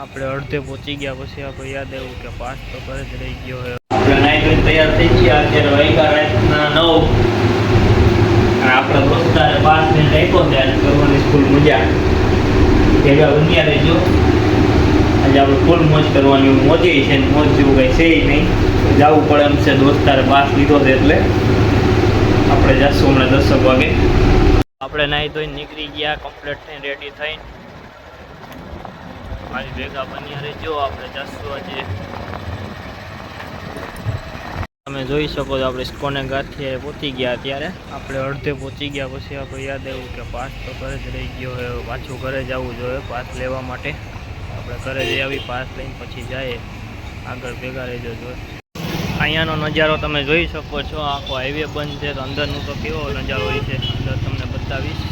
આપણે અડધે પહોંચી ગયા પછી આપણે યાદ આવ્યું કે પાસ તો ઘરે જ રહી ગયો હોય. તૈયાર થઈ ગયા અત્યારે વાગ્યા રાતના નવ. અને આપણા દોસ્તારે પાંચ મિનિટ આપ્યો ત્યારે કરવાની સ્કૂલ મજા ભેગા બન્યા રહેજો. આજે આપણે ફૂલ મોજ કરવાની મોજે છે ને મોજ જેવું કંઈ છે નહીં. જવું પડે એમ છે દોસ્તારે પાસ લીધો છે એટલે આપણે જશું હમણાં દસક વાગે. આપણે નાહી ધોઈને નીકળી ગયા કમ્પ્લીટ થઈને રેડી થઈને. મારી ભેગા બન્યા રહેજો, આપણે જશું આજે તમે જોઈ શકો છો, આપણે સ્કોને ગાંઠીએ પહોંચી ગયા ત્યારે. આપણે અડધે પહોંચી ગયા પછી આપણે યાદ આવ્યું કે પાસ તો ઘરે જ રહી ગયો હોય, પાછું ઘરે જવું જોઈએ પાસ લેવા માટે. આપણે ઘરે જઈ આવી પાસ લઈને પછી જાય. આગળ ભેગા રહેજો જો. અહીંયાનો નજારો તમે જોઈ શકો છો, આખો હાઈવે બંધ છે, તો અંદરનું તો કેવો નજારો હોય છે, અંદર તમને બતાવીશ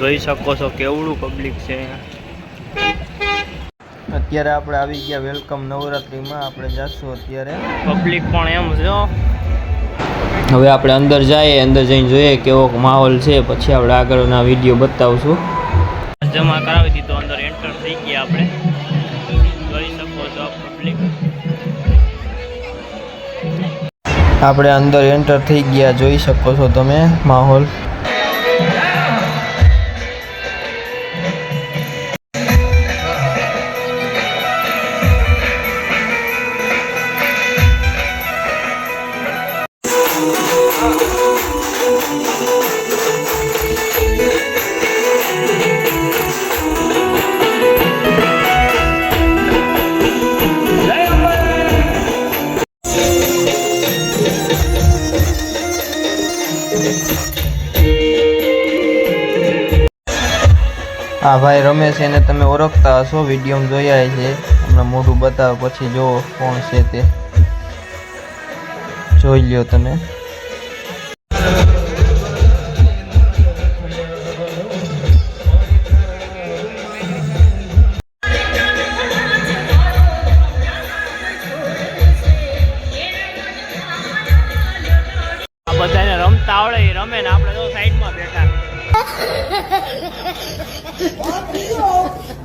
જોઈ શકો છો કેવડું પબ્લિક છે. અત્યારે આપણે આવી ગયા વેલકમ નવરાત્રિમાં. આપણે જશું અત્યારે. પબ્લિક પણ એમ જો હવે આપણે અંદર જઈએ અંદર જઈને જોઈએ કેવો માહોલ છે. પછી આપણે આગળના વીડિયો બતાવશું. જમા કરાવી દીધો અંદર એન્ટર થઈ ગયા આપણે. જોઈ શકો છો પબ્લિક આપણે અંદર એન્ટર થઈ ગયા જોઈ શકો છો તમે માહોલ. આ ભાઈ, રમેશ એને તમે ઓળખતા હશો વીડિયો જોયા છે. હમણાં મોઢું બતાવો, પછી જોવો કોણ છે તે. જોઈ લ્યો તમે. બધાને રમતા આવડે, એ રમે ને આપણે તો સાઈડમાં બેઠા. Watch out!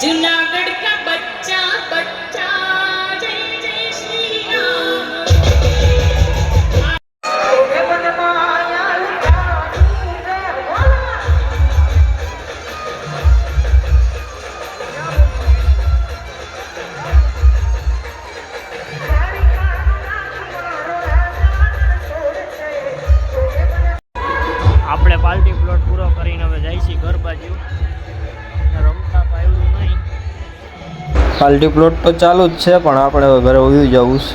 જુનાગઢ કા આપણે પાલટી પ્લોટ પૂરો કરીને હવે જાય છીએ ઘર બાજુ. પાર્ટી પ્લોટ તો ચાલુ જ છે, પણ આપણે ઘરે ઉઈ જવું છે.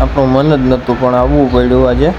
આપણું મન જ નહોતું પણ આવવું પડ્યું આજે.